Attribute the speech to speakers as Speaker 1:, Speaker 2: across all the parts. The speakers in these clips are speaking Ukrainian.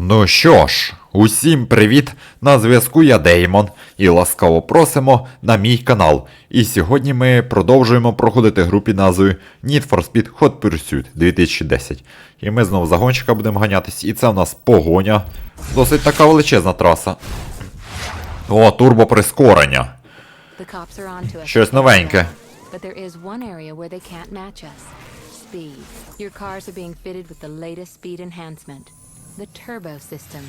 Speaker 1: Ну що ж, усім привіт! На зв'язку я Деймон і ласкаво просимо на мій канал. І сьогодні ми продовжуємо проходити гру під назвою Need for Speed Hot Pursuit 2010. І ми знову за гонщика будемо ганятись, і це у нас погоня. Досить така величезна траса. О, турбоприскорення. Щось новеньке.
Speaker 2: Your cars are being fitted with the latest speed enhancement. The turbo system.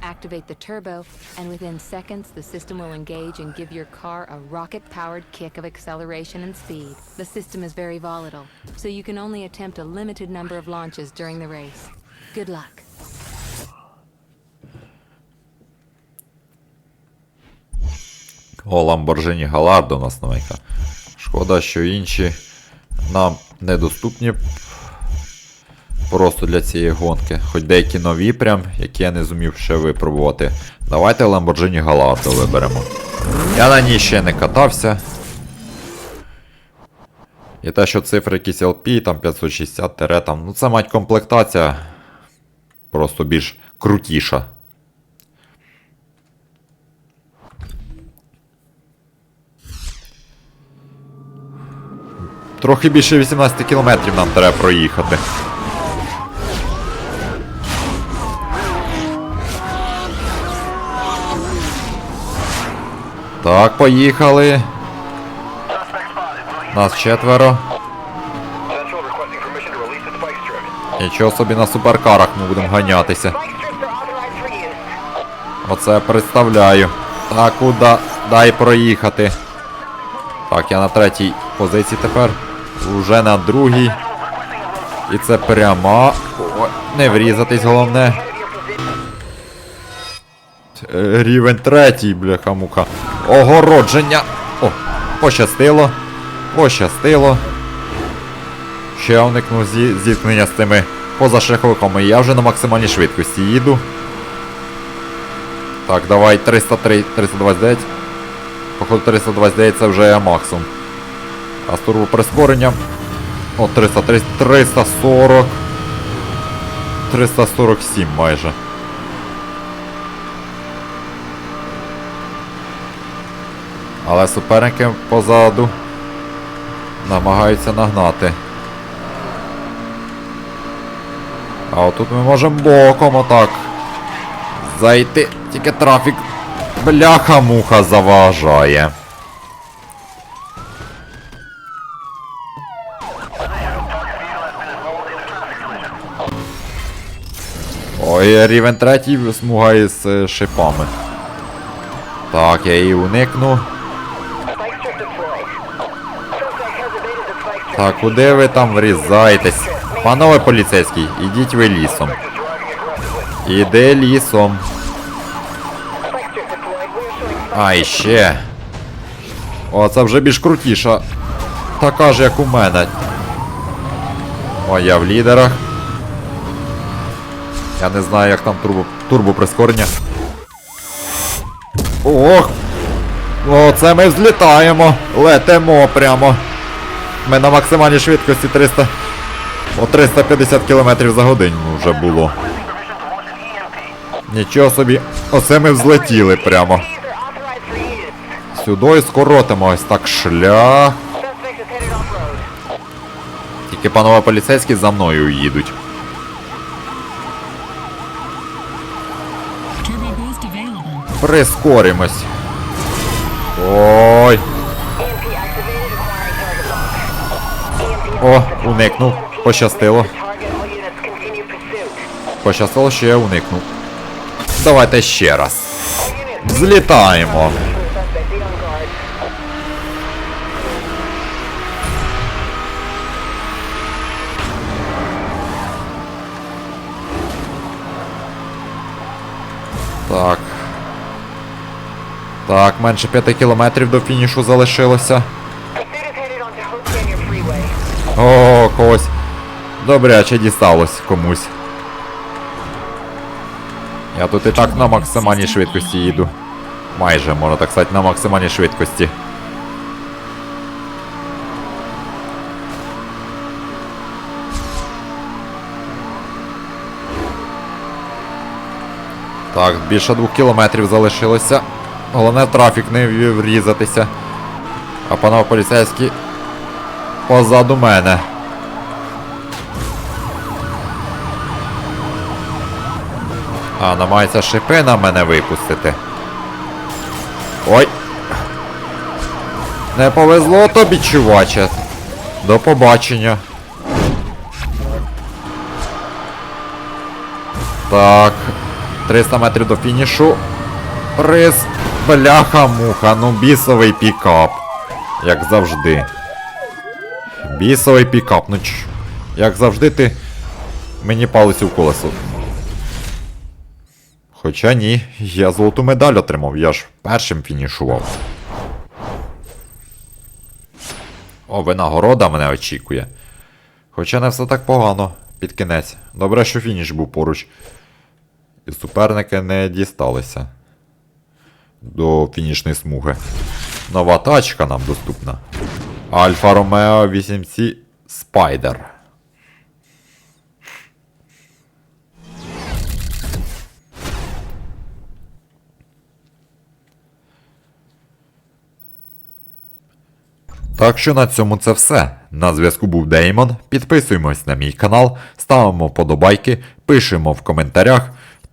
Speaker 2: Activate the turbo, and within seconds, the system will engage and give your car a rocket powered kick of acceleration and speed. The system is very volatile, so you can only attempt a limited number of launches during the race. Good luck.
Speaker 1: О, Lamborghini Gallardo у нас новенька. Шкода, що інші нам недоступні Просто для цієї гонки. Хоч деякі нові, прям, які я не зумів ще випробувати. Давайте Lamborghini Gallardo виберемо. Я на ній ще не катався. І те, що цифри якісь LP, там 560 тере, там, ну це мать комплектація. Просто більш крутіша. Трохи більше 18 кілометрів нам треба проїхати. Так, поїхали. Нас четверо. Нічого собі на суперкарах ми будемо ганятися. Оце представляю. Так, куди? Дай проїхати. Так, я на третій позиції тепер. Уже на другій. І це пряма. Ой, не врізатись головне. Е, Рівень третій, бляха-муха. Огородження. О, пощастило. Пощастило. Ще уникнув зі- зіткнення з цими позашляховиками. Я вже на максимальній швидкості їду. Так, давай 303, 329. Походу 329 це вже максимум. А з турбоприскоренням. О, 330, 340. 347 майже. Але суперники позаду намагаються нагнати. А отут ми можемо боком отак зайти. Тільки трафік бляха-муха заважає. Ой, рівень третій смуга із е, шипами. Так, я її уникну. Так, куди ви там врізаєтесь? Панове поліцейський, ідіть ви лісом. Іди лісом. А, і ще. О, це вже більш крутіша. Така ж, як у мене. О, я в лідерах. Я не знаю, як там турбо, турбоприскорення. Ох! О, це ми взлітаємо. Летимо прямо. Ми на максимальній швидкості 300. О, 350 км за годину вже було. Нічого собі. Оце ми взлетіли прямо. Сюди скоротимо ось так шлях. Тільки панове поліцейські за мною їдуть. Прискоримось. Ой. О, уникнув. Пощастило. Пощастило, що я уникнув. Давайте ще раз.
Speaker 3: All
Speaker 1: Так, менше 5 кілометрів до фінішу залишилося. О, когось. Добряче дісталось комусь. Я тут і так на максимальній швидкості їду. Майже, можна так сказати, на максимальній швидкості. Так, більше двох кілометрів залишилося. Головне трафік не врізатися. А панове поліцейські позаду мене. А, намагається шипи на мене випустити. Ой. Не повезло тобі, чуваче. До побачення. Так. 300 метрів до фінішу. Рис. Бляха-муха, ну бісовий пікап. Як завжди. Бісовий пікап, ну ч. Як завжди ти мені палець у колесо. Хоча ні, я золоту медаль отримав, я ж першим фінішував. О, винагорода мене очікує. Хоча не все так погано, під кінець. Добре, що фініш був поруч. І суперники не дісталися до фінішної смуги. Нова тачка нам доступна. Альфа Ромео 8C Spider. Так що на цьому це все. На зв'язку був Деймон. Підписуємось на мій канал, ставимо вподобайки, пишемо в коментарях.